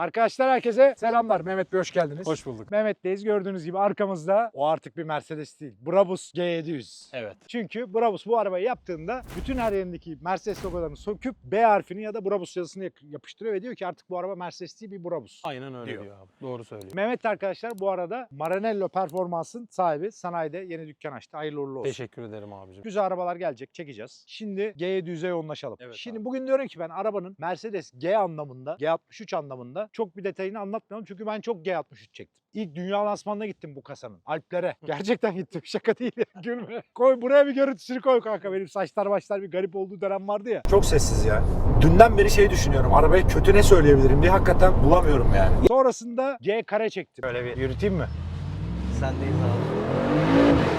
Arkadaşlar herkese selamlar. Mehmet Bey hoş geldiniz. Hoş bulduk. Mehmet'teyiz. Gördüğünüz gibi arkamızda o artık bir Mercedes değil. Brabus G700. Evet. Çünkü Brabus bu arabayı yaptığında bütün her yerindeki Mercedes logolarını söküp B harfini ya da Brabus yazısını yapıştırıyor ve diyor ki artık bu araba Mercedes değil bir Brabus. Aynen öyle Diyor. diyor, abi. Doğru söylüyor. Mehmet arkadaşlar bu arada Maranello Performans'ın sahibi sanayide yeni dükkan açtı. Hayırlı uğurlu olsun. Teşekkür ederim abicim. Güzel arabalar gelecek, çekeceğiz. Şimdi G700'e yoğunlaşalım. Evet Şimdi abi. bugün diyorum ki ben arabanın Mercedes G anlamında, G63 anlamında çok bir detayını anlatmıyorum. Çünkü ben çok G63 çektim. İlk dünya lansmanına gittim bu kasanın. Alplere. Gerçekten gittim. Şaka değil. ya, Gülme. Koy buraya bir görüntüsünü koy kanka. Benim saçlar başlar bir garip olduğu dönem vardı ya. Çok sessiz ya. Dünden beri şey düşünüyorum. Arabaya kötü ne söyleyebilirim diye hakikaten bulamıyorum yani. Sonrasında G kare çektim. Böyle bir yürüteyim mi? Sendeyiz abi.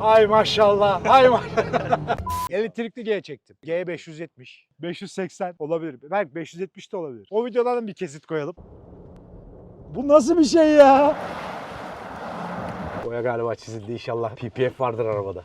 Ay maşallah. Ay maşallah. Elektrikli G çektim. G 570, 580 olabilir. Belki 570 de olabilir. O videolardan bir kesit koyalım. Bu nasıl bir şey ya? Boya galiba çizildi inşallah. PPF vardır arabada.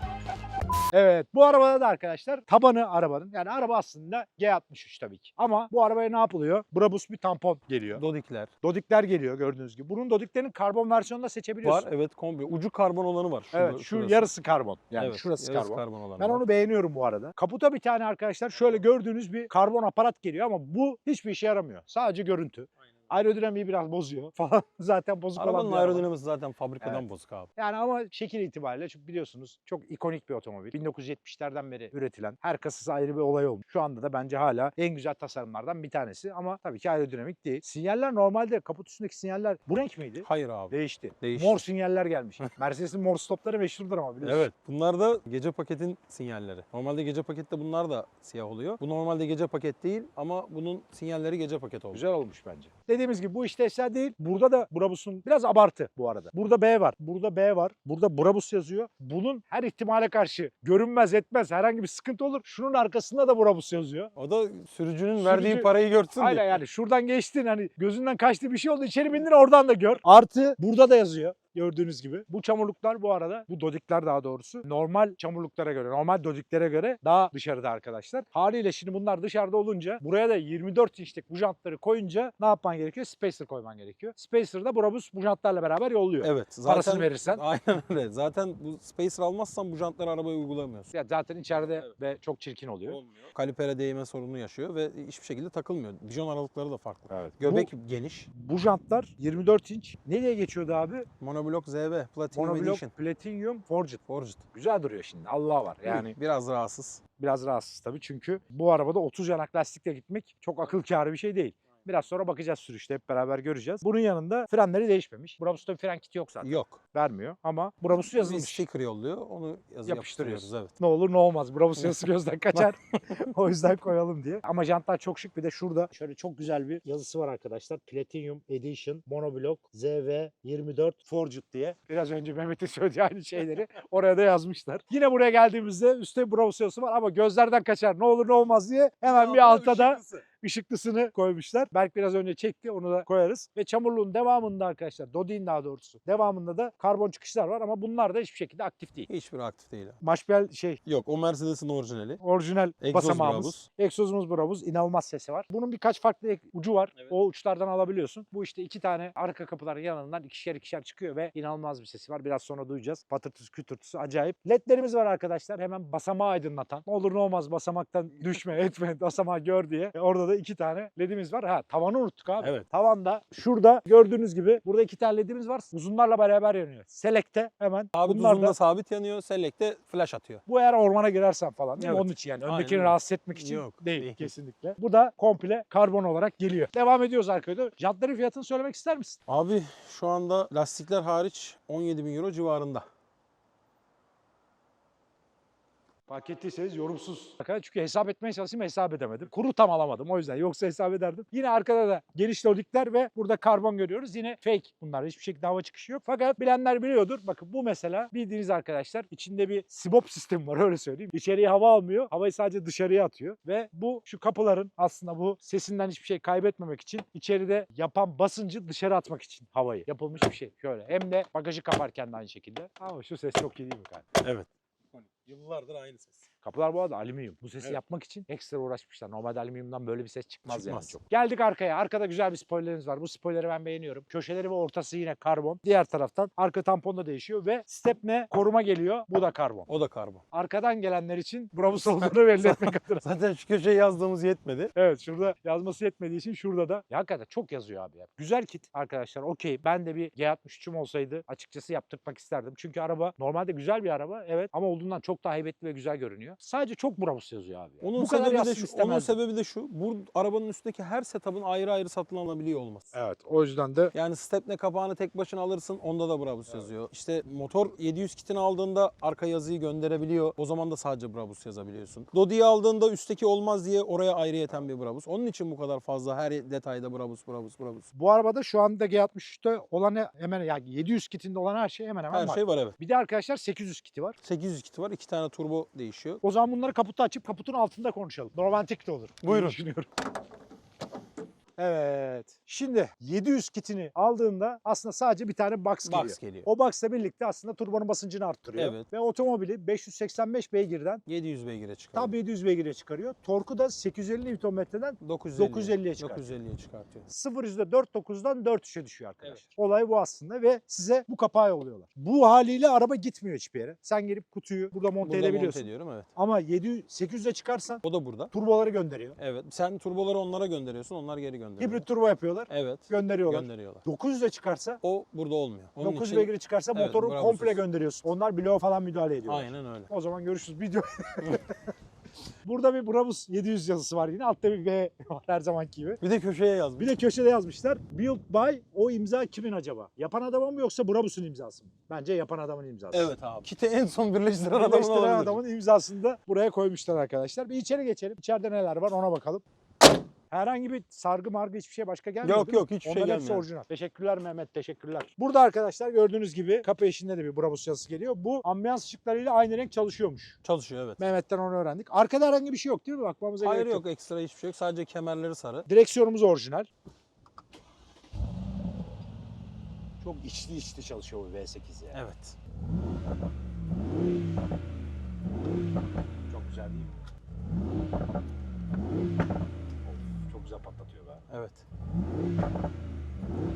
Evet bu arabada da arkadaşlar tabanı arabanın yani araba aslında G63 tabii ki. Ama bu arabaya ne yapılıyor? Brabus bir tampon geliyor. Dodikler Dodikler geliyor gördüğünüz gibi. Bunun dodiklerin karbon versiyonunu da seçebiliyorsun. var. Evet kombi. Ucu karbon olanı var. Şurada, Evet şu şurası. yarısı karbon. Yani Evet, şurası yarısı karbon. olanı Ben var. onu beğeniyorum bu arada. Kaputa bir tane arkadaşlar şöyle gördüğünüz bir karbon aparat geliyor ama bu hiçbir işe yaramıyor. Sadece görüntü. Aerodinamiği biraz bozuyor falan. Zaten bozuk olan Arabanın bir araba. aerodinamisi zaten fabrikadan Evet. bozuk abi. Yani ama şekil itibariyle çünkü biliyorsunuz çok ikonik bir otomobil. 1970'lerden beri üretilen her kasası ayrı bir olay olmuş. Şu anda da bence hala en güzel tasarımlardan bir tanesi ama tabii ki aerodinamik değil. Sinyaller normalde kaput üstündeki sinyaller bu renk miydi? Hayır abi. Değişti. Değişti. Mor sinyaller gelmiş. Mercedes'in mor stopları meşhurdur ama biliyorsun. Evet. Bunlar da gece paketin sinyalleri. Normalde gece pakette bunlar da siyah oluyor. Bu normalde gece paket değil ama bunun sinyalleri gece paket oldu. Güzel olmuş bence. Dediğimiz gibi bu işte eser değil. Burada da Brabus'un biraz abartı bu arada. Burada B var. Burada B var. Burada Brabus yazıyor. Bunun her ihtimale karşı görünmez etmez herhangi bir sıkıntı olur. Şunun arkasında da Brabus yazıyor. O da sürücünün Sürücü- verdiği parayı görsün Aynen diye. yani şuradan geçtin hani gözünden kaçtı bir şey oldu içeri bindin oradan da gör. Artı burada da yazıyor gördüğünüz gibi. Bu çamurluklar bu arada bu dodikler daha doğrusu normal çamurluklara göre normal dodiklere göre daha dışarıda arkadaşlar. Haliyle şimdi bunlar dışarıda olunca buraya da 24 inçlik bu jantları koyunca ne yapman gerekiyor? Spacer koyman gerekiyor. Spacer'da Brabus bu jantlarla beraber yolluyor. Evet. Zaten, Parasını verirsen. Aynen öyle. Zaten bu Spacer almazsan bu jantları arabaya uygulamıyorsun. Ya zaten içeride ve çok çirkin oluyor. Olmuyor. Kalipere değme sorunu yaşıyor ve hiçbir şekilde takılmıyor. Bijon aralıkları da farklı. Evet. Göbek geniş. Bu, bu jantlar 24 inç. Ne diye geçiyordu abi? Monoblok ZV Platinum Monoblok Edition. Platinum Forged. Forged. Güzel duruyor şimdi. Allah var. Yani biraz rahatsız. biraz rahatsız tabii çünkü bu arabada 30 yanak lastikle gitmek çok akıl kârı bir şey değil. Biraz sonra bakacağız sürüşte hep beraber göreceğiz. Bunun yanında frenleri değişmemiş. Brabus'ta bir fren kiti yok zaten. Yok. Vermiyor ama Brabus Bir yazılmış. sticker yolluyor. Onu yazı Yapıştırıyoruz. Evet. Ne olur ne olmaz. Brabus yazısı gözden kaçar. o yüzden koyalım diye. Ama jantlar çok şık. Bir de şurada şöyle çok güzel bir yazısı var arkadaşlar. Platinum Edition Monoblock ZV 24 Forged diye. Biraz önce Mehmet'in söylediği aynı şeyleri oraya da yazmışlar. Yine buraya geldiğimizde üstte Brabus yazısı var ama gözlerden kaçar. Ne olur ne olmaz diye hemen bir alta da ışıklısını koymuşlar. Berk biraz önce çekti onu da koyarız. Ve çamurluğun devamında arkadaşlar Dodin daha doğrusu devamında da karbon çıkışlar var ama bunlar da hiçbir şekilde aktif değil. Hiçbir aktif değil. abi. Maşbel şey Yok o Mercedes'in orijinali. orijinal Egzoz basamağımız. Brabus. Egzozumuz Brabus. inanılmaz sesi var. Bunun birkaç farklı ek- ucu var. Evet. O uçlardan alabiliyorsun. Bu işte iki tane arka kapıların yanından ikişer ikişer çıkıyor ve inanılmaz bir sesi var. Biraz sonra duyacağız. Patırtısı kütürtüsü acayip. LED'lerimiz var arkadaşlar. Hemen basamağı aydınlatan. Ne olur ne olmaz basamaktan düşme etme basamağı gör diye. E, Orada da iki tane LED'imiz var. Ha tavanı unuttuk abi. Evet. Tavanda şurada gördüğünüz gibi burada iki tane LED'imiz var. Uzunlarla beraber yanıyor. Select'te hemen. Abi Bunlar da sabit yanıyor. Select'te flash atıyor. bu eğer ormana girersen falan değil? Evet. Onun için yani. Aynen Öndekini öyle. rahatsız etmek için Yok, değil, değil. kesinlikle. Bu da komple karbon olarak geliyor. Devam ediyoruz arkada. Jantların fiyatını söylemek ister misin? Abi şu anda lastikler hariç 17 bin euro civarında. Fark ettiyseniz yorumsuz. Çünkü hesap etmeye çalıştım hesap edemedim. Kuru tam alamadım o yüzden. Yoksa hesap ederdim. Yine arkada da geniş lodikler ve burada karbon görüyoruz. Yine fake bunlar. Hiçbir şekilde hava çıkışı yok. Fakat bilenler biliyordur. Bakın bu mesela bildiğiniz arkadaşlar içinde bir sibop sistemi var öyle söyleyeyim. İçeriye hava almıyor. Havayı sadece dışarıya atıyor. Ve bu şu kapıların aslında bu sesinden hiçbir şey kaybetmemek için içeride yapan basıncı dışarı atmak için havayı yapılmış bir şey. Şöyle. Hem de bagajı kaparken de aynı şekilde. Ama şu ses çok iyi değil mi kanka? Evet. Yıllardır aynı ses. Kapılar bu arada alüminyum. Bu sesi Evet. yapmak için ekstra uğraşmışlar. Normalde alüminyumdan böyle bir ses çıkmaz, yani Çıkmaz. çok. Geldik arkaya. Arkada güzel bir spoilerimiz var. Bu spoileri ben beğeniyorum. Köşeleri ve ortası yine karbon. Diğer taraftan arka tampon da değişiyor ve stepne koruma geliyor. Bu da karbon. O da karbon. Arkadan gelenler için Brabus olduğunu belli etmek adına. Zaten şu köşeye yazdığımız yetmedi. Evet şurada yazması yetmediği için şurada da ya hakikaten çok yazıyor abi ya. Güzel kit arkadaşlar okey. Ben de bir G63'üm olsaydı açıkçası yaptırmak isterdim. Çünkü araba normalde güzel bir araba evet ama olduğundan çok daha heybetli ve güzel görünüyor. Sadece çok Brabus yazıyor abi. Onun Bu kadar sebebi de şu. Onun sebebi de şu. Bu arabanın üstündeki her setup'ın ayrı ayrı satın alınabiliyor olması. Evet o yüzden de Yani stepne kapağını tek başına alırsın onda da Brabus yazıyor. İşte motor 700 kitini aldığında arka yazıyı gönderebiliyor. O zaman da sadece Brabus yazabiliyorsun. Dodi'yi aldığında üstteki olmaz diye oraya ayrıyeten bir Brabus. Onun için bu kadar fazla her detayda Brabus, Brabus, Brabus. bu arabada şu anda G63'te olan he- hemen yani 700 kitinde olan her şey hemen hemen Her var. şey var evet. Bir de arkadaşlar 800 kiti var. 800 kiti var. iki tane turbo değişiyor. O zaman bunları kaputu açıp kaputun altında konuşalım. Romantik de olur. Buyurun. Düşünüyorum. Evet. Şimdi 700 kitini aldığında aslında sadece bir tane box geliyor. Box geliyor. O box'la birlikte aslında turbonun basıncını arttırıyor. Evet. Ve otomobili 585 beygirden 700 beygire çıkıyor. tam 700 beygire çıkarıyor. Torku da 850 Nm'den 950. 950'ye çıkartıyor. 950'ye çıkartıyor. 0 %4.9'dan 4.3'e düşüyor arkadaşlar. Olay bu aslında ve size bu kapağı yolluyorlar. Bu haliyle araba gitmiyor hiçbir yere. Sen gelip kutuyu burada monte Burada monte edebiliyorsun. ediyorum evet. Ama 700 800'e çıkarsan O da burada. turboları gönderiyor. Evet. Sen turboları onlara gönderiyorsun. Onlar geri gönderiyor. Hibrit turbo yapıyorlar. Evet. Gönderiyorlar. Gönderiyorlar. 900'e çıkarsa O burada olmuyor. Onun 9 için beygiri çıkarsa Evet, motoru bravo komple siz. gönderiyorsun. Onlar bloğa falan müdahale ediyorlar. aynen öyle. O zaman görüşürüz. Video. Burada bir Brabus 700 yazısı var yine. Altta bir B var her zamanki gibi. Bir de köşeye yazmış. Bir de köşede yazmışlar. Built by o imza kimin acaba? Yapan adamın mı yoksa Brabus'un imzası mı? Bence yapan adamın imzası. Evet abi. Kiti en son birleştiren adamın Birleştiren olabilir. adamın imzasını da buraya koymuşlar arkadaşlar. Bir içeri geçelim. İçeride neler var ona bakalım. Herhangi bir sargı margı hiçbir şey başka gelmiyor Yok değil mi? yok hiçbir şey Onların hepsi gelmiyor. orijinal. Teşekkürler Mehmet, teşekkürler. Burada arkadaşlar gördüğünüz gibi kapı eşiğinde de bir Brabus yazısı geliyor. Bu ambiyans ışıklarıyla aynı renk çalışıyormuş. Çalışıyor evet. Mehmet'ten onu öğrendik. Arkada herhangi bir şey yok değil mi? Bakmamıza Hayır gerek yok. yok ekstra hiçbir şey yok. Sadece kemerleri sarı. Direksiyonumuz orijinal. Çok içli içli çalışıyor bu V8 ya. Evet. Çok güzel değil mi? Of, çok güzel patlatıyor be. Evet.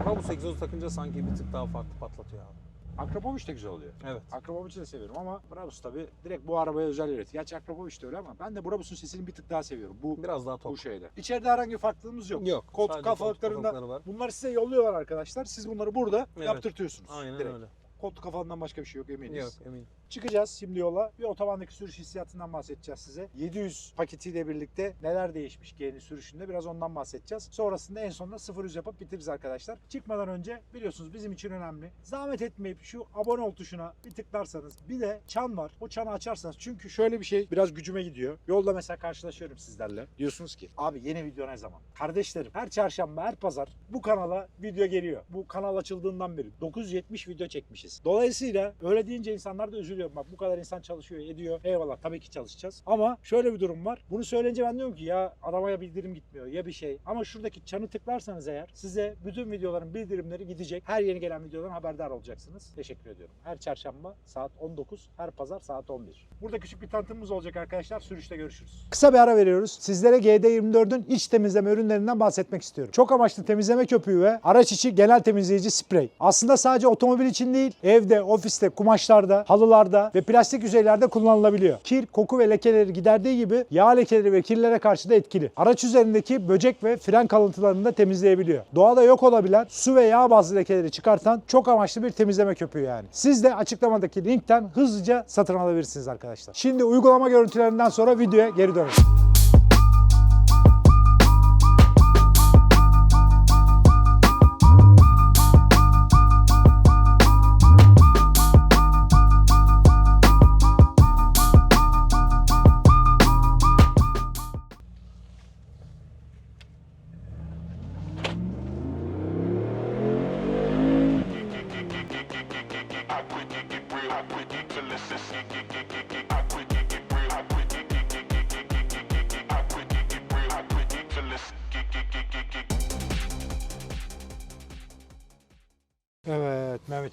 Brabus egzoz takınca sanki bir tık daha farklı patlatıyor abi. Akrapovic de güzel oluyor. Evet. Akrapovic'i de seviyorum ama Brabus tabi direkt bu arabaya özel üretiyor. Gerçi Akrapovic de öyle ama ben de Brabus'un sesini bir tık daha seviyorum. Bu Biraz daha bu tok. şeyde. İçeride herhangi bir farklılığımız yok. Yok. Koltuk kafalıklarında kafalıkları var. Bunları size yolluyorlar arkadaşlar. Siz bunları burada Evet. yaptırtıyorsunuz. Aynen direkt. öyle. Koltuk kafalından başka bir şey yok eminiz. Yok eminim. Çıkacağız şimdi yola. Bir otobandaki sürüş hissiyatından bahsedeceğiz size. 700 paketiyle birlikte neler değişmiş G'nin sürüşünde biraz ondan bahsedeceğiz. Sonrasında en sonunda 0 100 yapıp bitiririz arkadaşlar. Çıkmadan önce biliyorsunuz bizim için önemli. Zahmet etmeyip şu abone ol tuşuna bir tıklarsanız bir de çan var. O çanı açarsanız çünkü şöyle bir şey biraz gücüme gidiyor. Yolda mesela karşılaşıyorum sizlerle. Diyorsunuz ki abi yeni video ne zaman? Kardeşlerim her çarşamba her pazar bu kanala video geliyor. Bu kanal açıldığından beri 970 video çekmişiz. Dolayısıyla öyle deyince insanlar da üzülüyor. Bak bu kadar insan çalışıyor ediyor. Eyvallah tabii ki çalışacağız. Ama şöyle bir durum var. Bunu söyleyince ben diyorum ki ya arabaya bildirim gitmiyor ya bir şey. Ama şuradaki çanı tıklarsanız eğer size bütün videoların bildirimleri gidecek. Her yeni gelen videodan haberdar olacaksınız. Teşekkür ediyorum. Her çarşamba saat 19, her pazar saat 11. Burada küçük bir tanıtımımız olacak arkadaşlar. Sürüşte görüşürüz. Kısa bir ara veriyoruz. Sizlere GD24'ün iç temizleme ürünlerinden bahsetmek istiyorum. Çok amaçlı temizleme köpüğü ve araç içi genel temizleyici sprey. Aslında sadece otomobil için değil, evde, ofiste, kumaşlarda, halılarda ve plastik yüzeylerde kullanılabiliyor. Kir, koku ve lekeleri giderdiği gibi yağ lekeleri ve kirlere karşı da etkili. Araç üzerindeki böcek ve fren kalıntılarını da temizleyebiliyor. Doğada yok olabilen su ve yağ bazlı lekeleri çıkartan çok amaçlı bir temizleme köpüğü yani. Siz de açıklamadaki linkten hızlıca satın alabilirsiniz arkadaşlar. Şimdi uygulama görüntülerinden sonra videoya geri dönelim.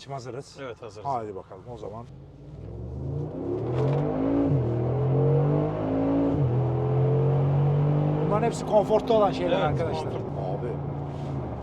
Mehmetciğim hazırız. Evet hazırız. Hadi bakalım o zaman. Bunların hepsi konfortlu olan şeyler evet, arkadaşlar. Konfor.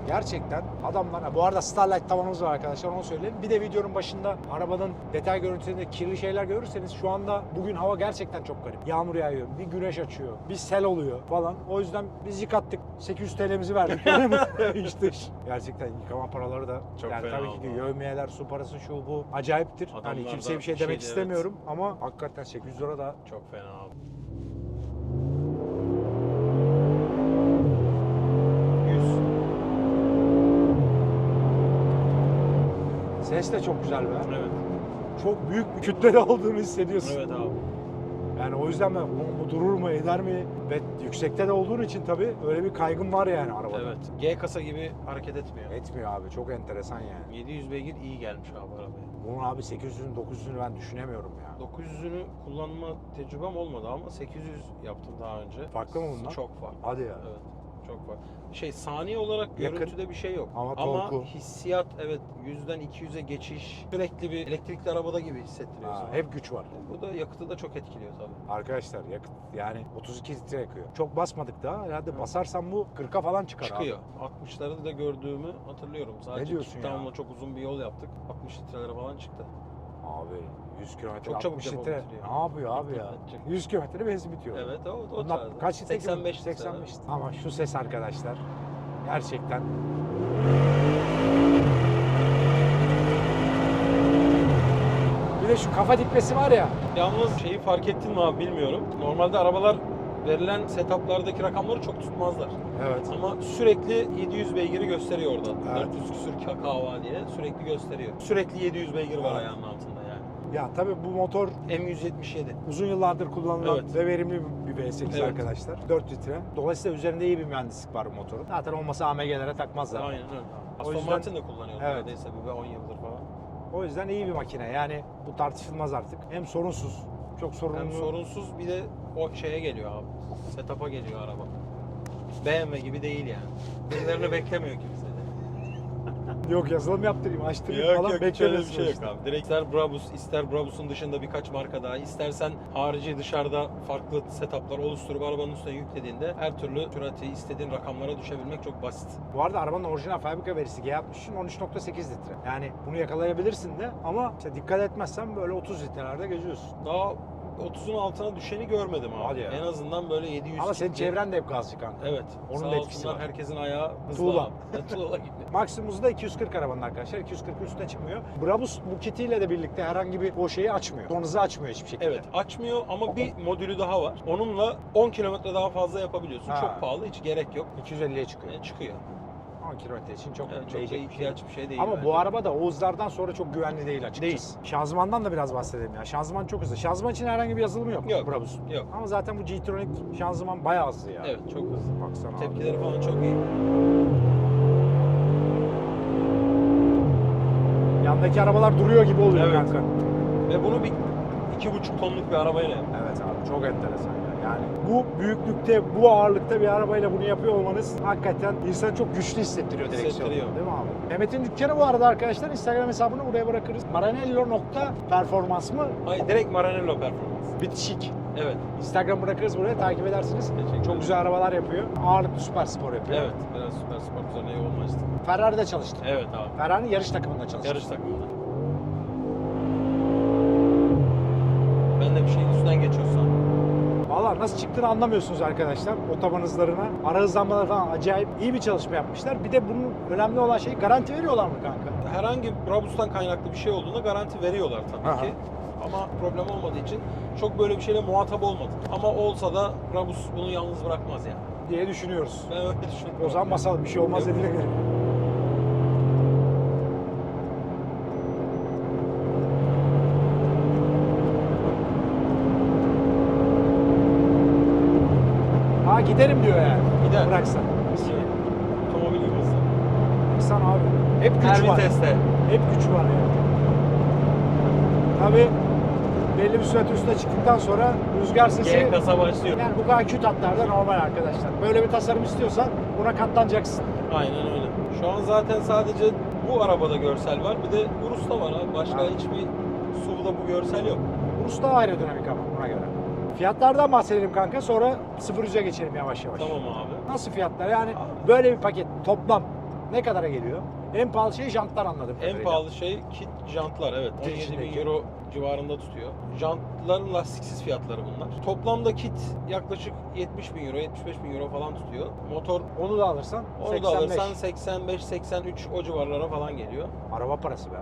Gerçekten adamlar bu arada Starlight tavanımız var arkadaşlar onu söyleyeyim. Bir de videonun başında arabanın detay görüntülerinde kirli şeyler görürseniz şu anda bugün hava gerçekten çok garip. Yağmur yağıyor, bir güneş açıyor, bir sel oluyor falan. O yüzden biz yıkattık. 800 TL'mizi verdik. Dış. Gerçekten yıkama paraları da Çok yani fena tabii ki oldu. yövmiyeler, su parası şu bu acayiptir. Adamlar Hani kimseye bir şey bir demek şeydi, istemiyorum ama hakikaten 800 lira da Çok fena abi. 100. ses de çok güzel be. Evet. Çok büyük bir kütlede olduğunu hissediyorsun. Evet abi. Yani o yüzden ben "Ulan bu durur mu eder mi? Ve yüksekte de olduğun için tabii öyle bir kaygım var yani arabada. Evet. G kasa gibi hareket etmiyor. Etmiyor abi çok enteresan yani. 700 beygir iyi gelmiş abi arabaya. Bunun abi 800'ün 900'ünü ben düşünemiyorum ya. 900'ünü kullanma tecrübem olmadı ama 800 yaptım daha önce. Farklı mı bunlar? Çok farklı. Hadi ya. Evet. Çok farklı. Şey saniye olarak Yakın. görüntüde bir şey yok. Ama Ama hissiyat evet 100'den 200'e geçiş sürekli bir elektrikli arabada gibi hissettiriyor Ha, sana. hep güç var. Bu da yakıtı da çok etkiliyor tabii. Arkadaşlar yakıt yani 32 litre yakıyor. Çok basmadık daha. Herhalde Hı. basarsam bu 40'a falan çıkar Çıkıyor. 60'ları da gördüğümü hatırlıyorum. Sadece diyorsun ya? Çok uzun bir yol yaptık. 60 litrelere falan çıktı. Abi. Abi 100 kilometre Çok çabuk 60 depo litre. bitiriyor. Ne yapıyor abi ya? Çok- 100 kilometre benzin bitiyor. Evet o, o Bunlar tarzda. kaç litre? 85 litre. 85 litre. Ama şu ses arkadaşlar gerçekten Bir de şu kafa dikmesi var ya. Yalnız şeyi fark ettin mi abi bilmiyorum. Normalde arabalar verilen setuplardaki rakamları çok tutmazlar. Evet. Ama sürekli 700 beygiri gösteriyor orada. Evet. 400 küsür KV diye sürekli gösteriyor. Sürekli 700 beygir var Evet. ayağının altında. Ya tabii bu motor M177. uzun yıllardır kullanılan Evet. ve verimli bir V8 Evet. arkadaşlar. 4 litre. Dolayısıyla üzerinde iyi bir mühendislik var bu motorun. Zaten olmasa AMG'lere takmazlar. Aynen öyle. Aston yüzden- Martin de kullanıyor Evet. neredeyse bir 10 yıldır falan. O yüzden iyi bir makine. Yani bu tartışılmaz artık. Hem sorunsuz, çok sorunlu. Hem sorunsuz bir de o şeye geliyor abi. Setup'a geliyor araba. BMW gibi değil yani. Birilerini beklemiyor kimse. Yok yazılım yaptırayım, açtırayım falan şöyle bir beklemiyorsun şey yok işte. abi. Direkt ister Brabus, ister Brabus'un dışında birkaç marka daha, istersen harici dışarıda farklı setuplar oluşturup arabanın üstüne yüklediğinde her türlü sürati istediğin rakamlara düşebilmek çok basit. Bu arada arabanın orijinal fabrika verisi G63'ün 13.8 litre. Yani bunu yakalayabilirsin de ama işte dikkat etmezsen böyle 30 litrelerde geziyorsun. Daha 30'un altına düşeni görmedim abi. Hadi ya. En azından böyle 700 Ama senin çevren de hep gazcı kanka. Evet. Onun Sağ da etkisi var. herkesin ayağı hızlı Tuğla. Tuğla gibi. Maksimumuzda 240 arabanın arkadaşlar. 240'ın üstüne çıkmıyor. Brabus bu kitiyle de birlikte herhangi bir o şeyi açmıyor. Hızı açmıyor hiçbir şekilde. Evet açmıyor ama bir modülü daha var. Onunla 10 kilometre daha fazla yapabiliyorsun. Ha. Çok pahalı hiç gerek yok. 250'ye çıkıyor. E, çıkıyor. 10 kilometre için çok Yani çok değecek bir şey. ihtiyaç bir şey değil. Ama bence. bu araba da o hızlardan sonra çok güvenli değil açıkçası. Şanzımandan da biraz bahsedelim ya. Şanzıman çok hızlı. Şanzıman için herhangi bir yazılımı yok. Yok. Brabus'un. Yok. Ama zaten bu G-Tronic şanzıman bayağı hızlı ya. Evet çok hızlı. Baksana abi. Tepkileri falan çok iyi. Yandaki arabalar duruyor gibi oluyor Evet. kanka. Ve bunu bir iki buçuk tonluk bir arabayla. Evet abi çok enteresan. Yani bu büyüklükte, bu ağırlıkta bir arabayla bunu yapıyor olmanız hakikaten insanı çok güçlü hissettiriyor direksiyon. Hissettiriyor. Değil mi abi? Mehmet'in dükkanı bu arada arkadaşlar Instagram hesabını buraya bırakırız. Maranello.performans mı? Hayır direkt Maranello performans. Bitişik. Evet. Instagram bırakırız buraya takip edersiniz. Teşekkür Çok ederim. güzel arabalar yapıyor. Ağırlıklı süper spor yapıyor. Evet. Biraz süper spor üzerine yoğunlaştık. Ferrari'de çalıştı. Evet abi. Ferrari'nin yarış takımında çalıştı. Yarış takımında. Ben de bir şeyin üstünden geçiyorsam. Valla nasıl çıktığını anlamıyorsunuz arkadaşlar otoban hızlarına. Ara hızlanmaları falan acayip iyi bir çalışma yapmışlar. Bir de bunun önemli olan şey garanti veriyorlar mı kanka? Herhangi Brabus'tan kaynaklı bir şey olduğunda garanti veriyorlar tabii Aha. ki. Ama problem olmadığı için çok böyle bir şeyle muhatap olmadık. Ama olsa da Brabus bunu yalnız bırakmaz yani. diye düşünüyoruz. Ben öyle düşünüyorum. O zaman basalım bir şey olmaz dediğine giderim diyor yani. Gider. Bıraksan. Evet. Otomobil yuvası. Bıraksan abi. Hep güç Her var. viteste. Hep güç var yani. Tabii belli bir süre üstüne çıktıktan sonra rüzgar sesi G kasa başlıyor. yani bu kadar küt hatlarda normal arkadaşlar. Böyle bir tasarım istiyorsan buna katlanacaksın. Aynen öyle. Şu an zaten sadece bu arabada görsel var. Bir de Urus'ta var abi. Başka Ha. hiçbir SUV'da bu görsel yok. Urus da ayrı dinamik ama buna göre. Fiyatlardan bahsedelim kanka sonra 0 100'e geçelim yavaş yavaş. Tamam abi. Nasıl fiyatlar yani böyle bir paket toplam ne kadara geliyor? En pahalı şey jantlar anladım. En pahalı şey kit jantlar evet. Kit 17 bin euro civarında tutuyor. Jantların lastiksiz fiyatları bunlar. Toplamda kit yaklaşık 70 bin euro, 75 bin euro falan tutuyor. Motor Onu da alırsan onu 85. da alırsan 85-83 o civarlara falan geliyor. Araba parası be.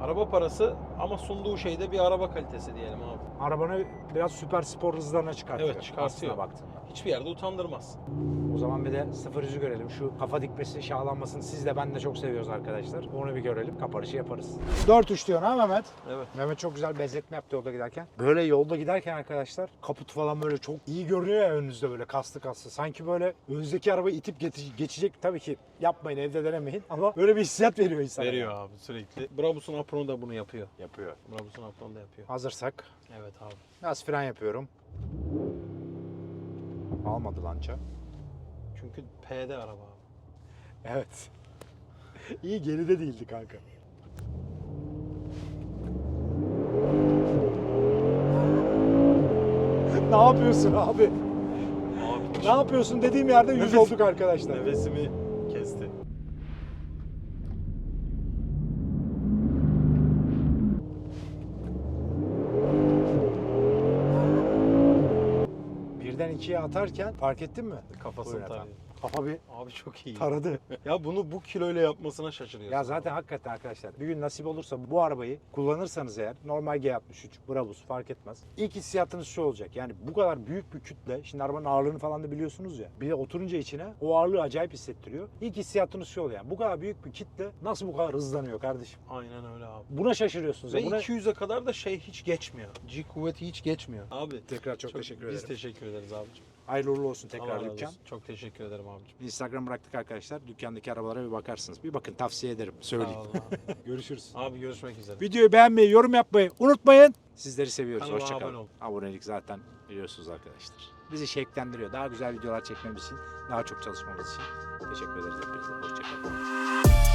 Araba parası ama sunduğu şey de bir araba kalitesi diyelim abi. Arabanı biraz süper spor hızlarına çıkartıyor. Evet, çıkartıyor. Aslına baktığında. Hiçbir yerde utandırmaz. O zaman bir de 0 100'ü görelim. Şu kafa dikmesi, şahlanmasını siz de ben de çok seviyoruz arkadaşlar. Onu bir görelim. Kapanışı yaparız. 4-3 diyorsun ha Mehmet? Evet. Mehmet çok güzel benzetme yaptı yolda giderken. Böyle yolda giderken arkadaşlar kaput falan böyle çok iyi görünüyor ya önünüzde böyle kaslı kaslı. Sanki böyle önünüzdeki arabayı itip geçe- geçecek. Tabii ki yapmayın evde denemeyin ama böyle bir hissiyat veriyor insana. Veriyor abi sürekli. Brabus'un Apron'u da bunu yapıyor. Yapıyor. Brabus'un Apron da yapıyor. Hazırsak Evet abi. biraz fren yapıyorum. Almadı lança. Çünkü P'de araba abi. Evet. İyi geride değildi kanka. ne yapıyorsun abi? Abi Ne yapıyorsun dediğim yerde yüz Nefes- olduk arkadaşlar. nefesimi ikiye atarken fark ettin mi? Kafasını efendim. Kafa bir Abi çok iyi. taradı. ya bunu bu kiloyla yapmasına şaşırıyorsun. Ya zaten hakikaten arkadaşlar bir gün nasip olursa bu arabayı kullanırsanız eğer normal G63, Brabus fark etmez. İlk hissiyatınız şu olacak yani bu kadar büyük bir kütle şimdi arabanın ağırlığını falan da biliyorsunuz ya bir de oturunca içine o ağırlığı acayip hissettiriyor. İlk hissiyatınız şu oluyor yani bu kadar büyük bir kitle nasıl bu kadar hızlanıyor kardeşim? Aynen öyle abi. Buna şaşırıyorsunuz. Ve ya, Buna... 200'e kadar da şey hiç geçmiyor. G kuvveti hiç geçmiyor. Abi Tekrar çok, teşekkür Biz ederim. teşekkür ederiz abicim. Hayırlı uğurlu olsun Allah tekrar razı dükkan. olsun. Çok teşekkür ederim abicim. Instagram bıraktık arkadaşlar. Dükkandaki arabalara bir bakarsınız. Bir bakın tavsiye ederim. Söyleyeyim. Görüşürüz. abi görüşmek üzere. Videoyu beğenmeyi, yorum yapmayı unutmayın. Sizleri seviyoruz. Kanalıma Hoşçakalın. abone. Abonelik zaten biliyorsunuz arkadaşlar. Bizi şevklendiriyor. Daha güzel videolar çekmemiz için, daha çok çalışmamız için. Teşekkür ederiz hepinize. Hoşçakalın.